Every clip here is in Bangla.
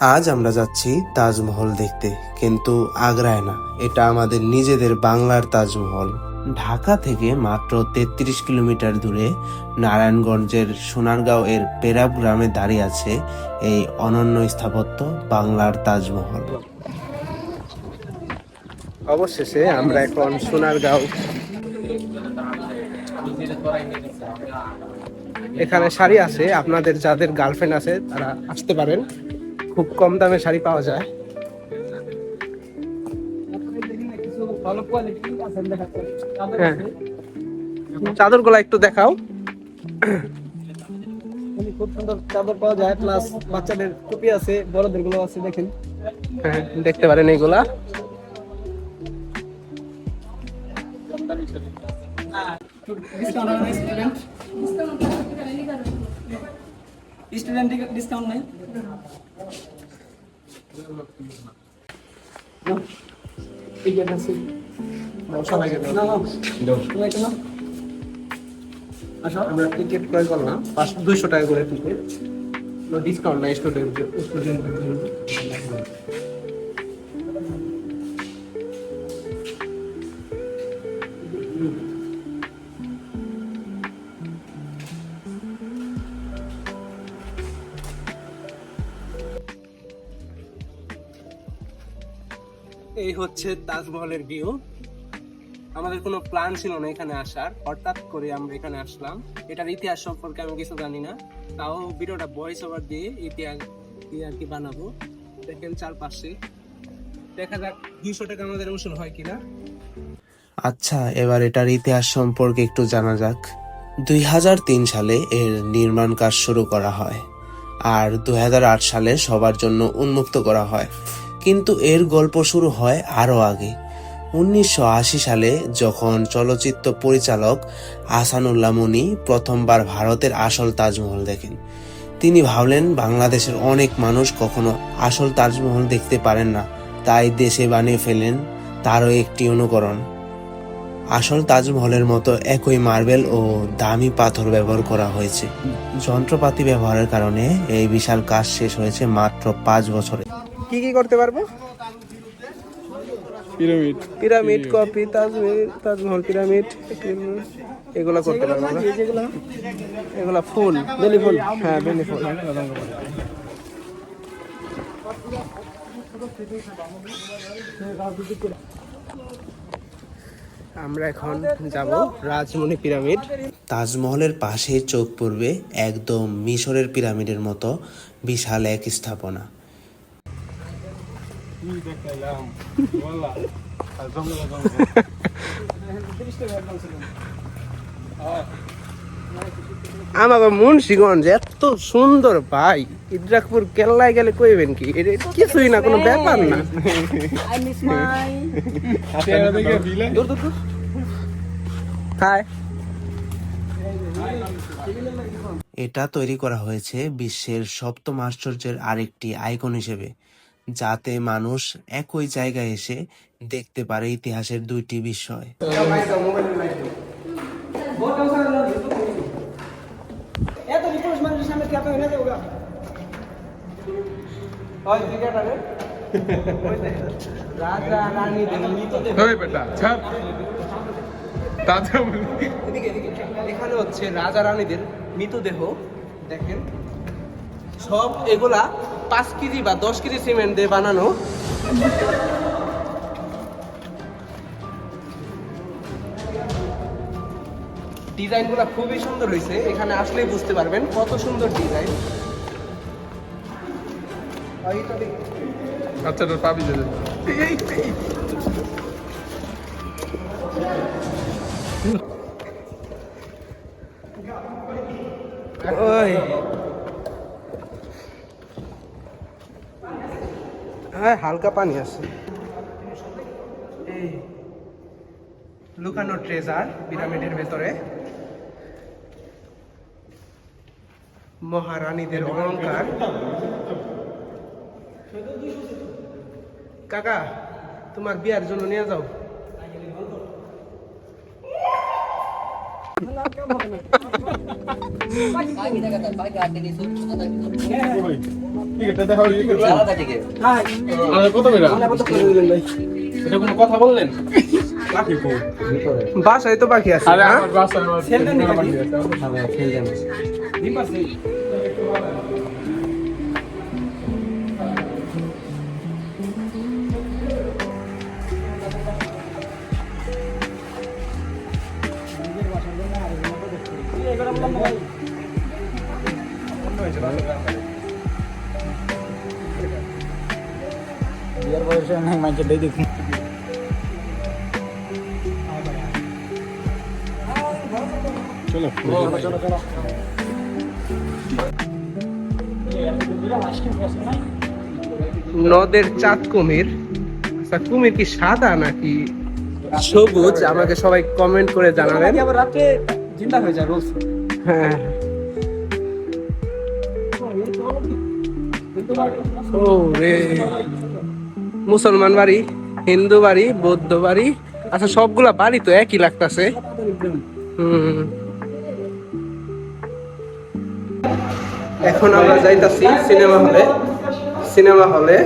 আজ আমরা যাচ্ছি তাজমহল দেখতে, কিন্তু আগ্রায় না। এটা আমাদের নিজেদের বাংলার তাজমহল। ঢাকা থেকে মাত্র তেত্রিশ কিলোমিটার দূরে নারায়ণগঞ্জের সোনারগাঁও এর পেরাব গ্রামে দাঁড়িয়ে আছে এই অনন্য স্থাপত্য বাংলার তাজমহল। অবশেষে আমরা এখন সোনারগাঁও। এখানে শাড়ি আছে, আপনাদের যাদের গার্লফ্রেন্ড আছে, তারা আসতে পারেন। খুব কম দামে শাড়ি পাওয়া যায়। হ্যাঁ। চাদরগুলা একটু দেখাও। খুব সুন্দর চাদর পাওয়া যায় প্লাস বাচ্চাদের টুপি আছে বড়দেরগুলো আছে দেখেন। হ্যাঁ দেখতে পারেন এইগুলা। স্টুডেন্ট ডিসকাউন্ট নাই না না তুমি এটা নাও। আসো আমরা টিকিট ক্রয় করলাম পাঁচশো দুইশো টাকা করে টিকিট ডিসকাউন্ট নাই স্টুডেন্ট স্টুডেন্ট এই হচ্ছে তাজমহলের ভিউ আমাদের কোনো প্ল্যান ছিল না এখানে আসার। হঠাৎ করে আমরা এখানে আসলাম। এটার ইতিহাস সম্পর্কে আমি কিছু জানি না। তাও ভিডিওটা ভয়েস ওভার দিয়ে ইতিহাস দিয়ে আর কি বানাবো। দেখেন চারপাশে। দেখা যাক দুইশো টাকা আমাদের ওষুধ হয় কিনা। আচ্ছা এবার এটার ইতিহাস সম্পর্কে একটু জানা যাক। দুই হাজার তিন সালে এর নির্মাণ কাজ শুরু করা হয়। আর দুই হাজার আট সালে সবার জন্য উন্মুক্ত করা হয়। কিন্তু এর গল্প শুরু হয় আরও আগে। উনিশশো আশি সালে যখন চলচ্চিত্র পরিচালক আসানুল্লাহ মুনি প্রথমবার ভারতের আসল তাজমহল দেখেন। তিনি ভাবলেন, বাংলাদেশের অনেক মানুষ কখনো আসল তাজমহল দেখতে পারেন না, তাই দেশে বানিয়ে ফেলেন তারও একটি অনুকরণ। আসল তাজমহলের মতো একই মার্বেল ও দামি পাথর ব্যবহার করা হয়েছে। যন্ত্রপাতি ব্যবহারের কারণে এই বিশাল কাজ শেষ হয়েছে মাত্র পাঁচ বছরে। কি কি করতে পারব? Pyramid pyramid copy Taj Mahal Taj Mahal pyramid এগুলো করতে পারব এগুলো ফুল বেলি ফুল। হ্যাঁ বেলি ফুল। আমরা এখন যাব রাজমণি পিরামিড তাজমহলের পাশে চোখ পড়বে একদম মিশরের পিরামিডের মতো বিশাল এক স্থাপনা। আমাকে মুন্সিগঞ্জ এত সুন্দর ভাই। ইদ্রাকপুর কেল্লায় গেলে কইবেন কি? কিছুই না কোনো ব্যাপার না। হাই। এটা তৈরি করা হয়েছে বিশ্বের সপ্তম আশ্চর্যের আরেকটি আইকন হিসেবে। যাতে মানুষ একই জায়গায় এসে দেখতে পারে ইতিহাসের দুইটি বিষয়। এখানে হচ্ছে রাজা রানীদের মৃতদেহ দেখেন। সব এগুলা পাঁচ কেজি বা দশ কেজি সিমেন্ট দিয়ে বানানো। ডিজাইনগুলো খুবই সুন্দর হয়েছে এখানে আসলেই বুঝতে পারবেন কত সুন্দর ডিজাইন। বাচ্চাটার পাবি যেতে ওই। হ্যাঁ হালকা পানি আছে। এই লুকানো ট্রেজার পিরামিডের ভেতরে। মহারানীদের অলঙ্কার কাকা, তোমার বিয়ার জন্য নিয়ে যাও এটা কোনো কথা বললেন বাসায় তো পাখি আছে নদের চাঁদ কুমির। আচ্ছা কুমির কি সাদা নাকি সবুজ? আমাকে সবাই কমেন্ট করে জানাবেন। আবার রাতে জিন্দা হয়ে যায় রোজ। হ্যাঁ। ও রে মুসলমান বাড়ি, হিন্দু বাড়ি, বৌদ্ধ বাড়ি আচ্ছা সবগুলা বাড়ি তো একই লাগতাছে। এখন আমরা যাইতাছি সিনেমা হলে। সিনেমা হলে।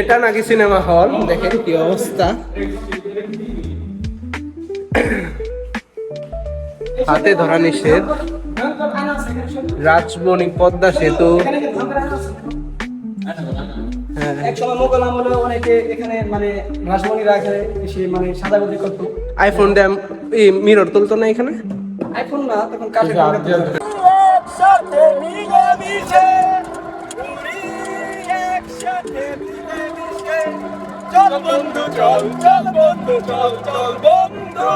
এটা নাকি সিনেমা হল? দেখেন কি অবস্থা। হাতে ধরা নিষেধ। রাজমণি পদ্মা সেতু। হ্যাঁ। এক সময় মোগল আমলে অনেকে এখানে মানে মানে আইফোন দিয়ে মিরর তুলতো না এখানে? আইফোন না তখন কাঠের একসাথে মিলেমিশে ঘুরি একসাথে মিলেমিশে চল বন্ধু চল চল বন্ধু চল চল বন্ধু।